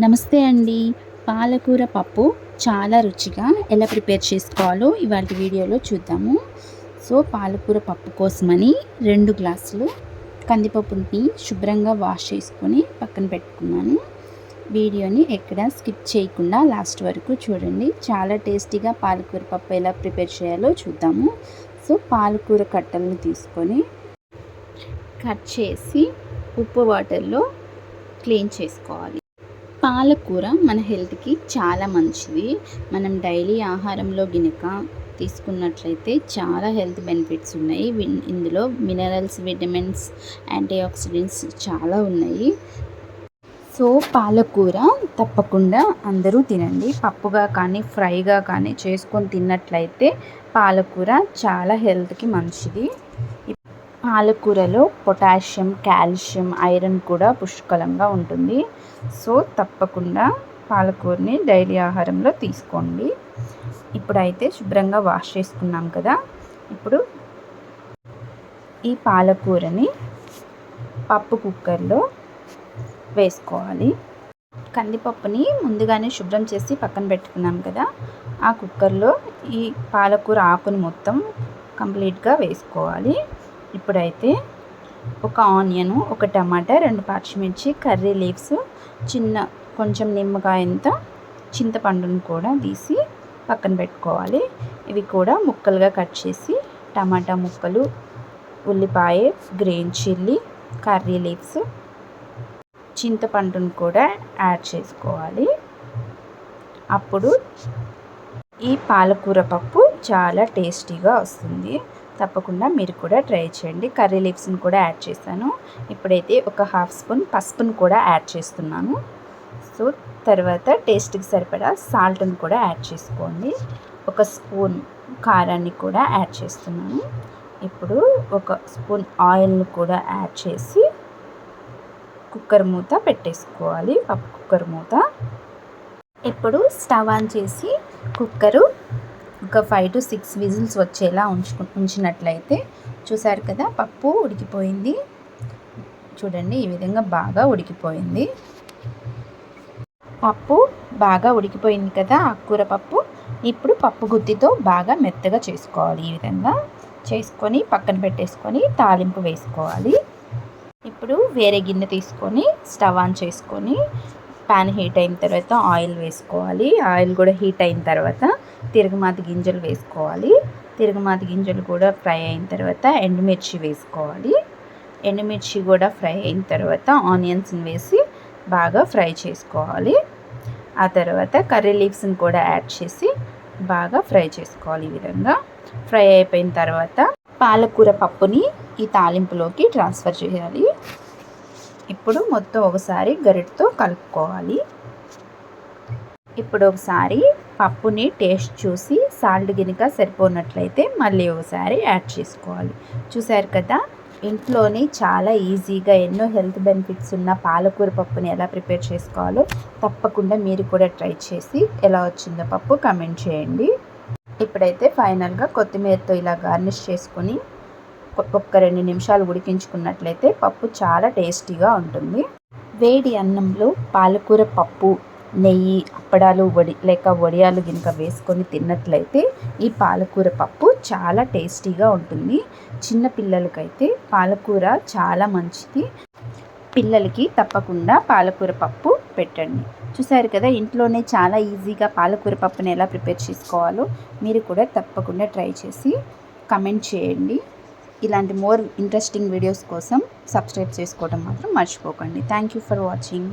నమస్తే అండి. పాలకూర పప్పు చాలా రుచిగా ఎలా ప్రిపేర్ చేసుకోవాలో ఇవాళ వీడియోలో చూద్దాము. సో పాలకూర పప్పు కోసమని రెండు గ్లాసులు కందిపప్పుని శుభ్రంగా వాష్ చేసుకొని పక్కన పెట్టుకున్నాను. వీడియోని ఎక్కడ స్కిప్ చేయకుండా లాస్ట్ వరకు చూడండి. చాలా టేస్టీగా పాలకూర పప్పు ఎలా ప్రిపేర్ చేయాలో చూద్దాము. సో పాలకూర కట్టలను తీసుకొని కట్ చేసి ఉప్పు వాటర్లో క్లీన్ చేసుకోవాలి. పాలకూర మన హెల్త్కి చాలా మంచిది. మనం డైలీ ఆహారంలో గినక తీసుకున్నట్లయితే చాలా హెల్త్ బెనిఫిట్స్ ఉన్నాయి. ఇందులో మినరల్స్ విటమిన్స్ యాంటీ ఆక్సిడెంట్స్ చాలా ఉన్నాయి. సో పాలకూర తప్పకుండా అందరూ తినండి. పప్పుగా కానీ ఫ్రైగా కానీ చేసుకొని తిన్నట్లయితే పాలకూర చాలా హెల్త్కి మంచిది. పాలకూరలో పొటాషియం కాల్షియం ఐరన్ కూడా పుష్కలంగా ఉంటుంది. సో తప్పకుండా పాలకూరని డైలీ ఆహారంలో తీసుకోండి. ఇప్పుడైతే శుభ్రంగా వాష్ చేసుకున్నాం కదా. ఇప్పుడు ఈ పాలకూరని పప్పు కుక్కర్లో వేసుకోవాలి. కందిపప్పుని ముందుగానే శుభ్రం చేసి పక్కన పెట్టుకున్నాం కదా. ఆ కుక్కర్లో ఈ పాలకూర ఆకును మొత్తం కంప్లీట్గా వేసుకోవాలి. ఇప్పుడైతే ఒక ఆనియను ఒక టమాటా రెండు పచ్చిమిర్చి కర్రీ లీవ్స్ చిన్న కొంచెం నిమ్మకాయంత చింతపండును కూడా తీసి పక్కన పెట్టుకోవాలి. ఇవి కూడా ముక్కలుగా కట్ చేసి టమాటా ముక్కలు ఉల్లిపాయ గ్రీన్ చిల్లీ కర్రీ లీవ్స్ చింతపండును కూడా యాడ్ చేసుకోవాలి. అప్పుడు ఈ పాలకూర పప్పు చాలా టేస్టీగా వస్తుంది. తప్పకుండా మీరు కూడా ట్రై చేయండి. కర్రీ లీవ్స్ని కూడా యాడ్ చేశాను. ఇప్పుడైతే ఒక హాఫ్ స్పూన్ పసుపును కూడా యాడ్ చేస్తున్నాను. సో తర్వాత టేస్ట్కి సరిపడా సాల్ట్ని కూడా యాడ్ చేసుకోండి. ఒక స్పూన్ కారాన్ని కూడా యాడ్ చేస్తున్నాను. ఇప్పుడు ఒక స్పూన్ ఆయిల్ని కూడా యాడ్ చేసి కుక్కర్ మూత పెట్టేసుకోవాలి. పప్పు కుక్కర్ మూత. ఇప్పుడు స్టవ్ ఆన్ చేసి కుక్కరు ఒక ఫైవ్ టు సిక్స్ విజిల్స్ వచ్చేలా ఉంచు ఉంచినట్లయితే చూసారు కదా పప్పు ఉడికిపోయింది. చూడండి ఈ విధంగా బాగా ఉడికిపోయింది. పప్పు బాగా ఉడికిపోయింది కదా ఆకుకూర పప్పు. ఇప్పుడు పప్పు గుత్తితో బాగా మెత్తగా చేసుకోవాలి ఈ విధంగా. చేసుకొని పక్కన పెట్టేసుకొని తాలింపు వేసుకోవాలి. ఇప్పుడు వేరే గిన్నె తీసుకొని స్టవ్ ఆన్ చేసుకొని ప్యాన్ హీట్ అయిన తర్వాత ఆయిల్ వేసుకోవాలి. ఆయిల్ కూడా హీట్ అయిన తర్వాత తిరుగుమాతి గింజలు వేసుకోవాలి. తిరుగుమాతి గింజలు కూడా ఫ్రై అయిన తర్వాత ఎండుమిర్చి వేసుకోవాలి. ఎండుమిర్చి కూడా ఫ్రై అయిన తర్వాత ఆనియన్స్ని వేసి బాగా ఫ్రై చేసుకోవాలి. ఆ తర్వాత కర్రీ లీవ్స్ని కూడా యాడ్ చేసి బాగా ఫ్రై చేసుకోవాలి ఈ విధంగా. ఫ్రై అయిపోయిన తర్వాత పాలకూర పప్పుని ఈ తాలింపులోకి ట్రాన్స్ఫర్ చేయాలి. ఇప్పుడు మొత్తం ఒకసారి గరిటతో కలుపుకోవాలి. ఇప్పుడు ఒకసారి పప్పుని టేస్ట్ చూసి సాల్ట్ గినక సరిపోనట్లయితే మళ్ళీ ఒకసారి యాడ్ చేసుకోవాలి. చూసారు కదా ఇంట్లోనే చాలా ఈజీగా ఎన్నో హెల్త్ బెనిఫిట్స్ ఉన్న పాలకూర పప్పుని ఎలా ప్రిపేర్ చేసుకోవాలో తప్పకుండా మీరు కూడా ట్రై చేసి ఎలా వచ్చిందో పప్పు కమెంట్ చేయండి. ఇప్పుడైతే ఫైనల్గా కొత్తిమీరతో ఇలా గార్నిష్ చేసుకొని ఒక్క రెండు నిమిషాలు ఉడికించుకున్నట్లయితే పప్పు చాలా టేస్టీగా ఉంటుంది. వేడి అన్నంలో పాలకూర పప్పు నెయ్యి అప్పడాలు వడి లేక వడియాలు గినక వేసుకొని తిన్నట్లయితే ఈ పాలకూర పప్పు చాలా టేస్టీగా ఉంటుంది. చిన్న పిల్లలకైతే పాలకూర చాలా మంచిది. పిల్లలకి తప్పకుండా పాలకూర పప్పు పెట్టండి. చూసారు కదా ఇంట్లోనే చాలా ఈజీగా పాలకూర పప్పుని ఎలా ప్రిపేర్ చేసుకోవాలో మీరు కూడా తప్పకుండా ట్రై చేసి కమెంట్ చేయండి. ఇలాంటి మోర్ ఇంట్రెస్టింగ్ వీడియోస్ కోసం సబ్స్క్రైబ్ చేసుకోవడం మాత్రం మర్చిపోకండి. Thank you for watching